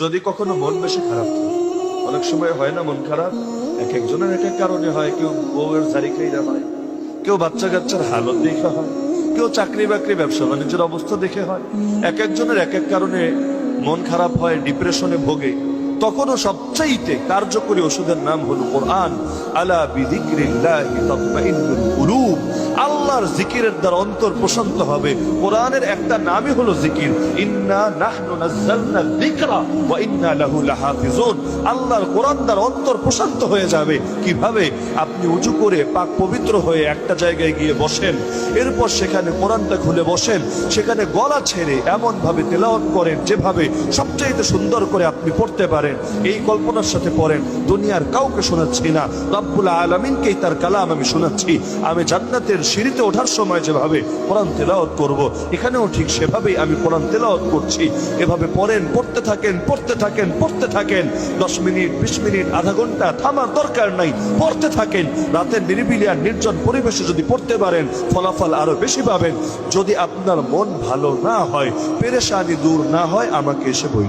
যদি কখনো মন বেশি খারাপ থাকে অনেক সময় হয় না মন খারাপ? এক একজনের এক এক কারণে হয়। কেউ বউয়ের জারি খাইরা হয়। কেউ বাচ্চা কাচ্চার হালত দেখে হয়। কেউ চাকরি বাকরি, ব্যবসা বাণিজ্যের অবস্থা দেখে হয়। এক একজনের এক এক কারণে মন খারাপ হয় ডিপ্রেশনে ভোগে। তখনও সবচাইতে কার্যকরী ওষুধের নাম হলো কোরআন। আলা কুলুব। আল্লাহর জিকিরের দ্বারা অন্তর প্রশান্ত হবে। কোরআনের একটা নামই হলো জিকির। ইন্না নাহনু নাযালনা যিকরা ওয়া ইন্না লাহু লাহাফিজুন। আল্লাহর কোরআন দ্বারা অন্তর প্রশান্ত হয়ে যাবে। কীভাবে? আপনি উঁচু করে পাক পবিত্র হয়ে একটা জায়গায় গিয়ে বসেন। এরপর সেখানে কোরআনটা খুলে বসেন। সেখানে গলা ছেড়ে এমন ভাবে তেলাওয়াত করেন যেভাবে সবচাইতে সুন্দর করে আপনি পড়তে পারেন। এই কল্পনার সাথে পড়েন, দুনিয়ার কাউকে শোনাচ্ছি না। রব্বুল আলমিনকেই তার কালাম আমি শোনাচ্ছি। আমি জান্নাতের সিঁড়িতে ওঠার সময় যেভাবে কোরআন তেলাওয়াত করব, এখানেও ঠিক সেভাবেই আমি কোরআন তেলাওয়াত করছি। এভাবে পড়েন, পড়তে থাকেন পড়তে থাকেন পড়তে থাকেন। দশ মিনিট, বিশ মিনিট, আধা ঘণ্টা থামার দরকার নাই, পড়তে থাকেন। রাতের নিরিবিলি আর নির্জন পরিবেশে যদি পড়তে পারেন, ফলাফল আরও বেশি পাবেন। যদি আপনার মন ভালো না হয়, পেরেশানি দূর না হয়, আমাকে এসে বই